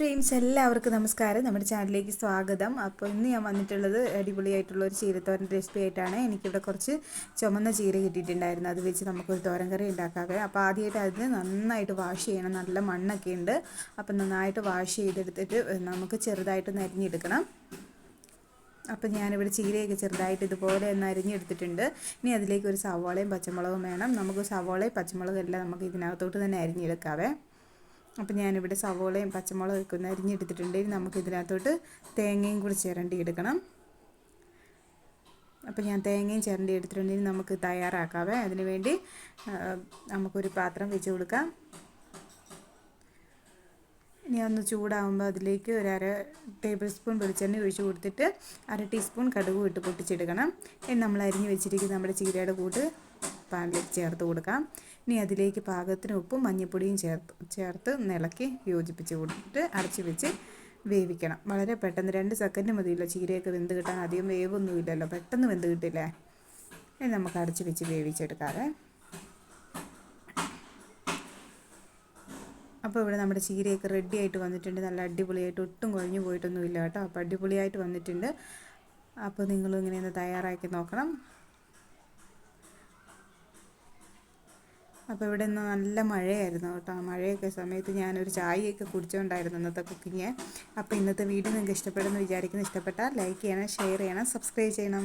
Friends എല്ലാവർക്കും നമസ്കാരം. നമ്മുടെ ചാനലിലേക്ക് സ്വാഗതം. അപ്പോൾ ഇന്ന് ഞാൻ വന്നിട്ടുള്ളത് അടിപൊളിയായിട്ടുള്ള ഒരു ചീരത്തോരൻ റെസിപ്പി ആയിട്ടാണ്. എനിക്കിവിടെ കുറച്ച് ചുമന്ന ചീര കിട്ടിയിട്ടുണ്ടായിരുന്നു. അത് വെച്ച് നമുക്കൊരു തോരൻ കറി ഉണ്ടാക്കാം അപ്പോൾ ആദ്യമായിട്ട് അതിന് നന്നായിട്ട് വാഷ് ചെയ്യണം. നല്ല മണ്ണൊക്കെ ഉണ്ട്. അപ്പം നന്നായിട്ട് വാഷ് ചെയ്തെടുത്തിട്ട് നമുക്ക് ചെറുതായിട്ട് നരിഞ്ഞെടുക്കണം. അപ്പം ഞാനിവിടെ ചീരയൊക്കെ ചെറുതായിട്ട് ഇതുപോലെ ഒന്ന് അരിഞ്ഞെടുത്തിട്ടുണ്ട്. ഇനി അതിലേക്ക് ഒരു സവോളയും പച്ചമുളകും വേണം. നമുക്ക് സവോളയും പച്ചമുളകും എല്ലാം നമുക്ക് ഇതിനകത്തോട്ട് തന്നെ അരിഞ്ഞെടുക്കാവേ. അപ്പോൾ ഞാനിവിടെ സവോളയും പച്ചമുളകൊക്കെ ഒന്ന് അരിഞ്ഞെടുത്തിട്ടുണ്ട് ഇനി നമുക്ക് ഇതിനകത്തോട്ട് തേങ്ങയും കൂടി ചിരണ്ടി എടുക്കണം. അപ്പോൾ ഞാൻ തേങ്ങയും ചിരണ്ടി എടുത്തിട്ടുണ്ടെങ്കിൽ നമുക്ക് തയ്യാറാക്കാവേ. അതിന് വേണ്ടി നമുക്കൊരു പാത്രം വെച്ച് കൊടുക്കാം. ഇനി ഒന്ന് ചൂടാകുമ്പോൾ അതിലേക്ക് ഒരു അര ടേബിൾ സ്പൂൺ വെളിച്ചെണ്ണ ഒഴിച്ച് കൊടുത്തിട്ട് അര ടീസ്പൂൺ കടുക് ഇട്ട് പൊട്ടിച്ചെടുക്കണം. ഇനി നമ്മൾ അരിഞ്ഞ് വെച്ചിരിക്കുന്ന നമ്മുടെ ചീരയുടെ കൂട്ട് പാനിലേക്ക് ചേർത്ത് കൊടുക്കാം. ഇനി അതിലേക്ക് പാകത്തിന് ഉപ്പും മഞ്ഞൾപ്പൊടിയും ചേർത്ത് ചേർത്ത് നിളക്കി യോജിപ്പിച്ച് കൊടുത്തിട്ട് അടച്ച് വെച്ച് വേവിക്കണം. വളരെ പെട്ടെന്ന് രണ്ട് സെക്കൻഡ് മതിയല്ലോ ചീരയൊക്കെ വെന്ത് കിട്ടാൻ. അധികം വേവൊന്നുമില്ലല്ലോ. പെട്ടെന്ന് വെന്ത് കിട്ടില്ലേ? ഇനി നമുക്ക് അടച്ച് വെച്ച് വേവിച്ചെടുക്കാതെ അപ്പോൾ ഇവിടെ നമ്മുടെ ചീരയൊക്കെ റെഡി ആയിട്ട് വന്നിട്ടുണ്ട്. നല്ല അടിപൊളിയായിട്ട് ഒട്ടും കുഴഞ്ഞു പോയിട്ടൊന്നുമില്ല കേട്ടോ. അപ്പോൾ അടിപൊളിയായിട്ട് വന്നിട്ടുണ്ട്. അപ്പോൾ നിങ്ങളും ഇങ്ങനെയൊന്ന് തയ്യാറാക്കി നോക്കണം. അപ്പോൾ ഇവിടെ നിന്ന് നല്ല മഴയായിരുന്നു കേട്ടോ. മഴയൊക്കെ സമയത്ത് ഞാനൊരു ചായയൊക്കെ കുടിച്ചുകൊണ്ടായിരുന്നു ഇന്നത്തെ കുക്കിങ്. അപ്പോൾ ഇന്നത്തെ വീഡിയോ നിങ്ങൾക്ക് ഇഷ്ടപ്പെടുമെന്ന് വിചാരിക്കുന്നു. ഇഷ്ടപ്പെട്ടാൽ ലൈക്ക് ചെയ്യണം ഷെയർ ചെയ്യണം സബ്സ്ക്രൈബ് ചെയ്യണം.